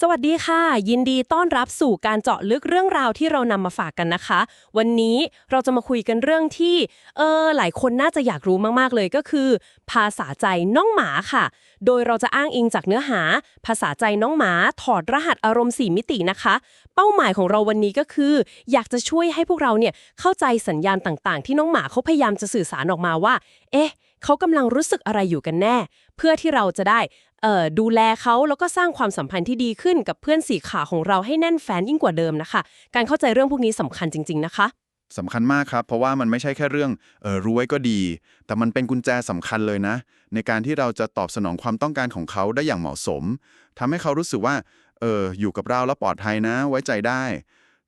สวัสดีค่ะ ยินดีต้อนรับสู่การเจาะลึกเรื่องราวที่เรานำมาฝากกันนะคะ วันนี้เราจะมาคุยกันเรื่องที่เออหลายคนน่าจะอยากรู้มากๆเลยก็คือ ภาษาใจน้องหมาค่ะ โดยเราจะอ้างอิงจากเนื้อหา ภาษาใจน้องหมาถอดรหัสอารมณ์4มิตินะคะ เป้าหมายของเราวันนี้ก็คือ อยากจะช่วยให้พวกเราเนี่ยเข้าใจสัญญาณต่างๆ ที่น้องหมาเขาพยายามจะสื่อสารออกมาว่า เอ๊ะ เขากำลังรู้สึกอะไรอยู่กันแน่ เพื่อที่เราจะได้เอ่อดูแลเขาแล้วก็สร้างความสัมพันธ์ที่ดีขึ้นกับเพื่อนสีขาของเราให้แน่นแฟนยิ่งกว่าเดิมนะคะ การเข้าใจเรื่องพวกนี้สำคัญจริง ๆ นะคะสำคัญมากครับ เพราะว่ามันไม่ใช่แค่เรื่องเออรู้ไว้ก็ดี แต่มันเป็นกุญแจสำคัญเลยนะ ในการที่เราจะตอบสนองความต้องการของเขาได้อย่างเหมาะสมทำให้เขารู้สึกว่าเอออยู่กับเราแล้วปลอดภัยนะ ไว้ใจได้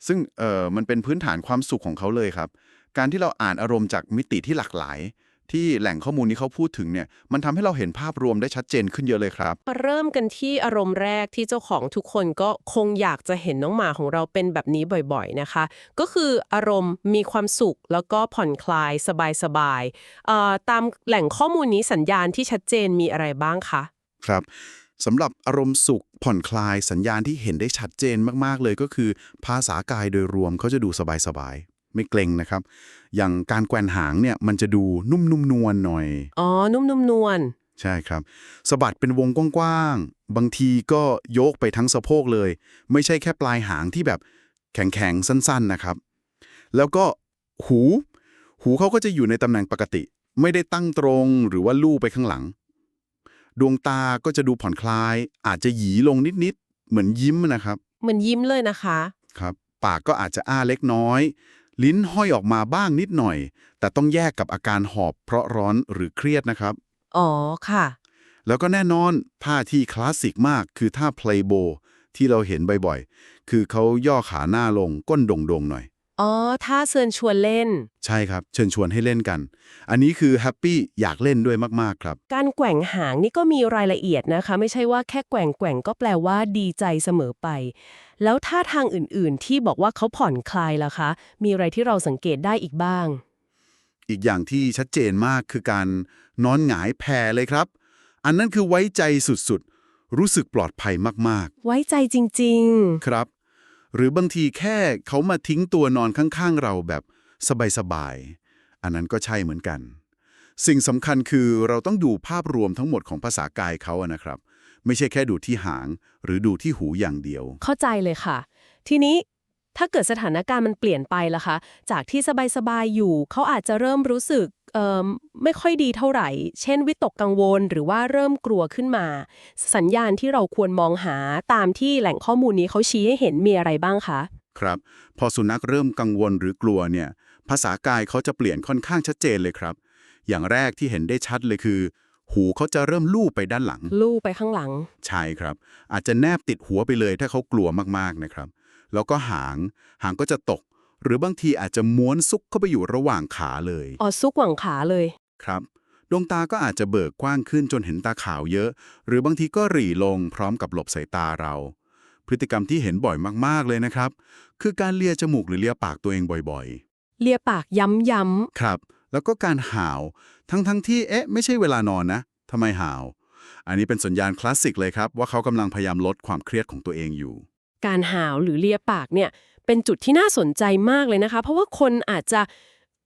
ซึ่งเออมันเป็นพื้นฐานความสุขของเขาเลยครับ การที่เราอ่านอารมณ์จากมิติที่หลากหลาย ที่แหล่งข้อมูลนี้เขาพูดถึงเนี่ยมันทำให้เราเห็นภาพรวมได้ชัดเจนขึ้นเยอะเลยครับมาเริ่มกันที่อารมณ์แรกที่เจ้าของทุกคนก็คงอยากจะเห็นน้องหมาของเราเป็นแบบนี้บ่อยๆนะคะ ก็คืออารมณ์มีความสุขแล้วก็ผ่อนคลายสบายๆเอ่อตามแหล่งข้อมูลนี้สัญญาณที่ชัดเจนมีอะไรบ้างคะครับสำหรับอารมณ์สุขผ่อนคลายสัญญาณที่เห็นได้ชัดเจนมากๆเลยก็คือ ภาษากายโดยรวมเขาจะดูสบายๆ ไม่เกรงนะครับ อย่างการแกว่งหางเนี่ยมันจะดูนุ่มนุ่มนวลหน่อย อ๋อ นุ่มๆนวล ใช่ครับสะบัดเป็นวงกว้างๆ บางทีก็โยกไปทั้งสะโพกเลย ไม่ใช่แค่ปลายหางที่แบบแข็งๆ สั้นๆนะครับ แล้วก็หู หูเขาก็จะอยู่ในตำแหน่งปกติ ไม่ได้ตั้งตรงหรือว่าลู่ไปข้างหลัง ดวงตาก็จะดูผ่อนคลาย อาจจะหยีลงนิดๆ เหมือนยิ้มนะครับ เหมือนยิ้มเลยนะคะ ครับ ปากก็อาจจะอ้าเล็กน้อย ลิ้นห้อยออกมาบ้างนิดหน่อย แต่ต้องแยกกับอาการหอบเพราะร้อนหรือเครียดนะครับ อ๋อค่ะ แล้วก็แน่นอนท่าที่คลาสสิกมากคือท่า play bow ที่เราเห็นบ่อยๆ คือเขาย่อขาหน้าลงก้นโด่งๆหน่อย อ๋อ ถ้าเชิญชวนเล่น ใช่ครับ เชิญชวนให้เล่นกัน อันนี้คือแฮปปี้อยากเล่นด้วยมากๆครับ การแกว่งหางนี่ก็มีรายละเอียดนะคะ ไม่ใช่ว่าแค่แกว่งแกว่งก็แปลว่าดีใจเสมอไป แล้วท่าทางอื่นๆ ที่บอกว่าเขาผ่อนคลายล่ะคะ มีอะไรที่เราสังเกตได้อีกบ้าง อีกอย่างที่ชัดเจนมากคือการนอนหงายแผ่เลยครับ อันนั้นคือไว้ใจสุดๆ รู้สึกปลอดภัยมากๆ ไว้ใจจริงครับ หรือบางทีแค่เขามาทิ้งตัวนอนข้างๆ เราแบบสบายๆ อันนั้นก็ใช่เหมือนกัน สิ่งสำคัญคือเราต้องดูภาพรวมทั้งหมดของภาษากายเขาอะนะครับ ไม่ใช่แค่ดูที่หาง หรือดูที่หูอย่างเดียว เข้าใจเลยค่ะ ทีนี้ถ้าเกิดสถานการณ์มันเปลี่ยนไปล่ะคะ จากที่สบายๆ อยู่ เขาอาจจะเริ่มรู้สึก ไม่ค่อยดีเท่าไหร่ เช่น วิตกกังวลหรือว่าเริ่มกลัวขึ้นมา สัญญาณที่เราควรมองหาตามที่แหล่งข้อมูลนี้เขาชี้ให้เห็นมีอะไรบ้างคะ ครับ พอสุนัขเริ่มกังวลหรือกลัวเนี่ย ภาษากายเขาจะเปลี่ยนค่อนข้างชัดเจนเลยครับ อย่างแรกที่เห็นได้ชัดเลยคือ หูเขาจะเริ่มลู่ไปด้านหลัง ลู่ไปข้างหลัง ใช่ครับ อาจจะแนบติดหัวไปเลยถ้าเขากลัวมากๆนะครับ แล้วก็หาง หางก็จะตก หรือบางทีอาจจะม้วนซุกเข้าไปอยู่ระหว่างขาเลยอ๋อซุกหวังขาเลย ครับ ดวงตาก็อาจจะเบิกกว้างขึ้นจนเห็นตาขาวเยอะ หรือบางทีก็หรี่ลงพร้อมกับหลบสายตาเรา พฤติกรรมที่เห็นบ่อยมากๆเลยนะครับ คือการเลียจมูกหรือเลียปากตัวเองบ่อยเลียปากย้ำๆ ครับ แล้วก็การห่าว ทั้งๆที่เอ๊ะไม่ใช่เวลานอนนะทำไมห่าว อันนี้เป็นสัญญาณคลาสสิกเลยครับ ว่าเขากำลังพยายามลดความเครียดของตัวเองอยู่ ๆ การหาวหรือเลียปากเนี่ย เป็นจุดที่น่าสนใจมากเลยนะคะ เพราะว่าคนอาจจะ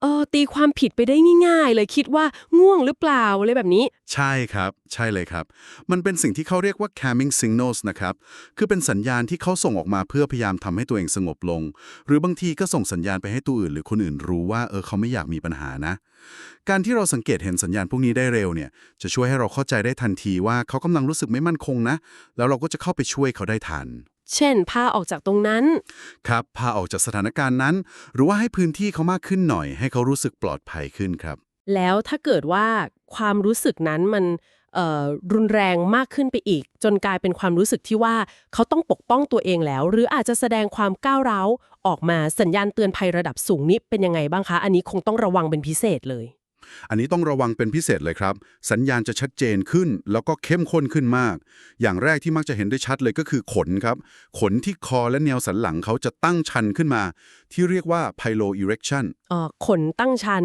เออตีความผิดไปได้ง่ายๆ เลยคิดว่าง่วงหรือเปล่าอะไรแบบนี้ ใช่ครับ ใช่เลยครับ มันเป็นสิ่งที่เขาเรียกว่า calming signals นะครับ คือเป็นสัญญาณที่เขาส่งออกมาเพื่อพยายามทำให้ตัวเองสงบลง หรือบางทีก็ส่งสัญญาณไปให้ตัวอื่น หรือคนอื่นรู้ว่าเออเขาไม่อยากมีปัญหานะ การที่เราสังเกตเห็นสัญญาณพวกนี้ได้เร็วเนี่ยจะช่วยให้เราเข้าใจได้ทันทีว่าเขากำลังรู้สึกไม่มั่นคงนะ แล้วเราก็จะเข้าไปช่วยเขาได้ทัน เช่นพาออกจากตรงนั้น ครับพาออกจากสถานการณ์นั้น หรือว่าให้พื้นที่เขามากขึ้นหน่อย ให้เขารู้สึกปลอดภัยขึ้นครับ แล้วถ้าเกิดว่าความรู้สึกนั้นมันเอ่อรุนแรงมากขึ้นไปอีก จนกลายเป็นความรู้สึกที่ว่าเขาต้องปกป้องตัวเองแล้ว หรืออาจจะแสดงความก้าวร้าวออกมาสัญญาณเตือนภัยระดับสูงนี้เป็นยังไงบ้างคะ อันนี้คงต้องระวังเป็นพิเศษเลย อันนี้ต้องระวังเป็นพิเศษเลยครับ สัญญาณจะชัดเจนขึ้น แล้วก็เข้มข้นขึ้นมาก อย่างแรกที่มักจะเห็นได้ชัดเลยก็คือขนครับ ขนที่คอและแนวสันหลังเขาจะตั้งชันขึ้นมา ที่เรียกว่า pylo erection เอ่อขนตั้งชัน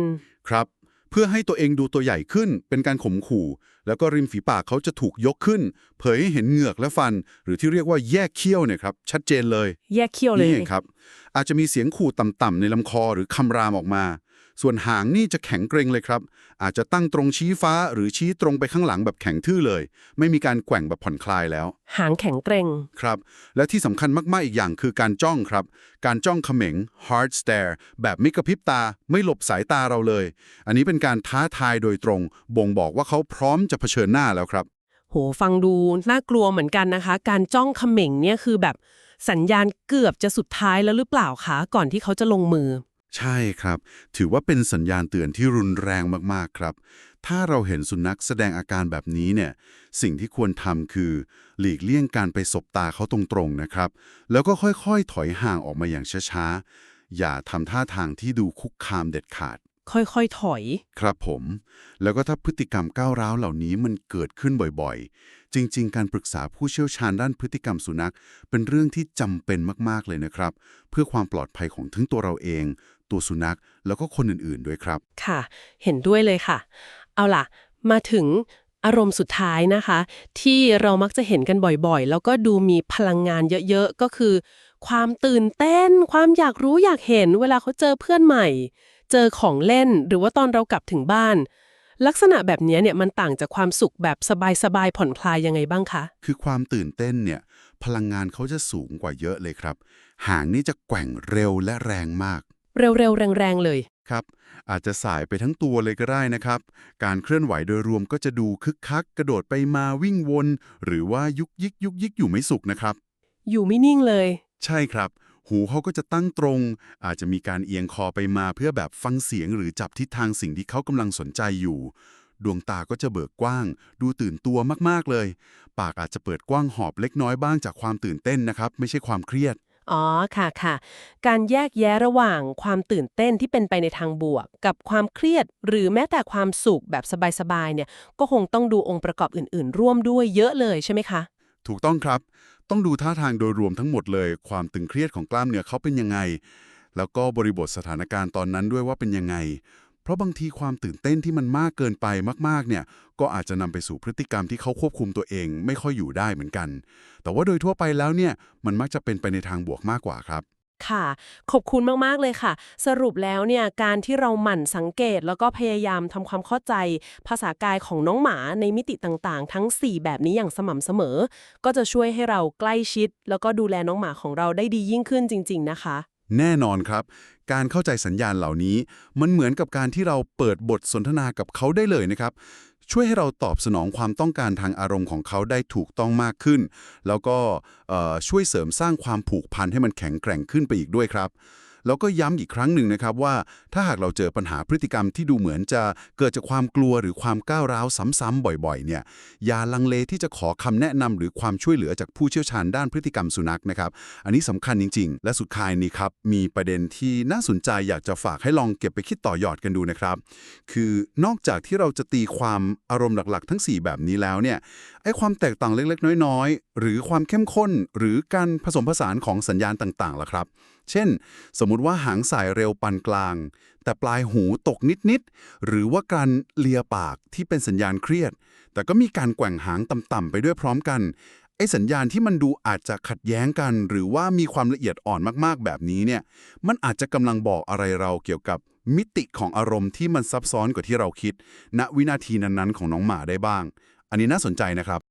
ครับเพื่อให้ตัวเองดูตัวใหญ่ขึ้นเป็นการข่มขู่ แล้วก็ริมฝีปากเขาจะถูกยกขึ้น เผยให้เห็นเหงือกและฟัน หรือที่เรียกว่าแยกเขี้ยวเนี่ยครับชัดเจนเลย แยกเขี้ยวเลยนี่เองครับอาจจะมีเสียงขู่ต่ำๆในลำคอหรือคำรามออกมา ส่วนหางนี่จะแข็งเกรงเลยครับ อาจจะตั้งตรงชี้ฟ้าหรือชี้ตรงไปข้างหลังแบบแข็งทื่อเลย ไม่มีการแกว่งแบบผ่อนคลายแล้ว หางแข็งเกรงครับ และที่สำคัญมาก ๆ อีกอย่างคือการจ้องครับ การจ้องเขม็ง hard stare แบบไม่กระพริบตาไม่หลบสายตาเราเลย อันนี้เป็นการท้าทายโดยตรง บ่งบอกว่าเขาพร้อมจะเผชิญหน้าแล้วครับ โหฟังดูน่ากลัวเหมือนกันนะคะ การจ้องเขม่งเนี่ยคือแบบสัญญาณเกือบจะสุดท้ายแล้วหรือเปล่าคะก่อนที่เขาจะลงมือ ใช่ครับ ถือว่าเป็นสัญญาณเตือนที่รุนแรงมากๆครับ ถ้าเราเห็นสุนัขแสดงอาการแบบนี้เนี่ย สิ่งที่ควรทำคือ หลีกเลี่ยงการไปสบตาเขาตรงๆนะครับ แล้วก็ค่อยๆ ถอยห่างออกมาอย่างช้าๆ อย่าทำท่าทางที่ดูคุกคามเด็ดขาด ค่อยๆ ถอย ครับผม แล้วก็ถ้าพฤติกรรมก้าวร้าวเหล่านี้มันเกิดขึ้นบ่อยๆ จริง ๆ การปรึกษาผู้เชี่ยวชาญด้านพฤติกรรมสุนัข เป็นเรื่องที่จำเป็นมากๆเลยนะครับ เพื่อความปลอดภัยของทั้งตัวเราเอง ตัวสุนัข แล้วก็คนอื่นๆด้วยครับ ค่ะ เห็นด้วยเลยค่ะ เอาล่ะ มาถึงอารมณ์สุดท้ายนะคะ ที่เรามักจะเห็นกันบ่อยๆ แล้วก็ดูมีพลังงานเยอะๆ ก็คือ ความตื่นเต้น ความอยากรู้อยากเห็น เวลาเขาเจอเพื่อนใหม่ เจอของเล่นหรือว่าตอนเรากลับถึงบ้าน ลักษณะแบบนี้เนี่ยมันต่างจากความสุขแบบสบายๆผ่อนคลายยังไงบ้างคะ คือความตื่นเต้นเนี่ยพลังงานเขาจะสูงกว่าเยอะเลยครับ หางนี่จะแกว่งเร็วและแรงมาก เร็วๆ แรงๆ เลย ครับ อาจจะสายไปทั้งตัวเลยก็ได้นะครับ การเคลื่อนไหวโดยรวมก็จะดูคึกคัก กระโดดไปมาวิ่งวน หรือว่ายุกยิกยุกยิกอยู่ไม่สุขนะครับ อยู่ไม่นิ่งเลย ใช่ครับ หูเขาก็จะตั้งตรง อาจจะมีการเอียงคอไปมาเพื่อแบบฟังเสียงหรือจับทิศทางสิ่งที่เขากำลังสนใจอยู่ ดวงตาก็จะเบิกกว้าง ดูตื่นตัวมากๆเลย ปากอาจจะเปิดกว้างหอบเล็กน้อยบ้างจากความตื่นเต้นนะครับ ไม่ใช่ความเครียด อ๋อค่ะค่ะการแยกแยะระหว่างความตื่นเต้นที่เป็นไปในทางบวก กับความเครียดหรือแม้แต่ความสุขแบบสบายๆเนี่ยก็คงต้องดูองค์ประกอบอื่น ๆ ร่วมด้วยเยอะเลยใช่ไหมคะ ถูกต้องครับ ต้องดูท่าทางโดยรวมทั้งหมดเลย ความตึงเครียดของกล้ามเนื้อเขาเป็นยังไง แล้วก็บริบทสถานการณ์ตอนนั้นด้วยว่าเป็นยังไง เพราะบางทีความตื่นเต้นที่มันมากเกินไปมากๆเนี่ยก็อาจจะนำไปสู่พฤติกรรมที่เขาควบคุมตัวเอง ไม่ค่อยอยู่ได้เหมือนกัน แต่ว่าโดยทั่วไปแล้วเนี่ยมันมักจะเป็นไปในทางบวกมากกว่าครับค่ะขอบคุณมาก ๆ เลยค่ะ สรุปแล้วเนี่ยการที่เราหมั่นสังเกตแล้วก็พยายามทำความเข้าใจ ภาษากายของน้องหมาในมิติต่างๆ ทั้ง 4 แบบนี้อย่างสม่ำเสมอ ก็จะช่วยให้เราใกล้ชิด แล้วก็ดูแลน้องหมาของเราได้ดียิ่งขึ้นจริง ๆ นะคะ แน่นอนครับ การเข้าใจสัญญาณเหล่านี้ มันเหมือนกับการที่เราเปิดบทสนทนากับเขาได้เลยนะครับ ช่วยให้เราตอบสนองความต้องการทางอารมณ์ของเขาได้ถูกต้องมากขึ้น แล้วก็ช่วยเสริมสร้างความผูกพันให้มันแข็งแกร่งขึ้นไปอีกด้วยครับ แล้วก็ย้ำอีกครั้งหนึ่งนะครับว่า ถ้าหากเราเจอปัญหาพฤติกรรมที่ดูเหมือนจะเกิดจากความกลัวหรือความก้าวร้าวซ้ำๆบ่อยๆเนี่ยอย่าลังเลที่จะขอคำแนะนำหรือความช่วยเหลือจากผู้เชี่ยวชาญด้านพฤติกรรมสุนัขนะครับ อันนี้สำคัญจริง ๆ และสุดท้ายนี้ครับมีประเด็นที่น่าสนใจอยากจะฝากให้ลองเก็บไปคิดต่อยอดกันดูนะครับ คือนอกจากที่เราจะตีความอารมณ์หลักๆ ทั้ง 4 แบบนี้แล้วเนี่ยไอ้ความแตกต่างเล็กๆ น้อยๆ หรือความเข้มข้น หรือการผสมผสานของสัญญาณต่างๆล่ะครับเช่น สมมุติว่าหางสายเร็วปานกลาง แต่ปลายหูตกนิด ๆ หรือว่าการเลียปากที่เป็นสัญญาณเครียด แต่ก็มีการแกว่งหางต่ำ ๆ ไปด้วยพร้อมกัน ไอ้สัญญาณที่มันดูอาจจะขัดแย้งกัน หรือว่ามีความละเอียดอ่อนมาก ๆ แบบนี้เนี่ย มันอาจจะกำลังบอกอะไรเราเกี่ยวกับมิติของอารมณ์ที่มันซับซ้อนกว่าที่เราคิด ณ วินาทีนั้นๆ ของน้องหมาได้บ้าง อันนี้น่าสนใจนะครับ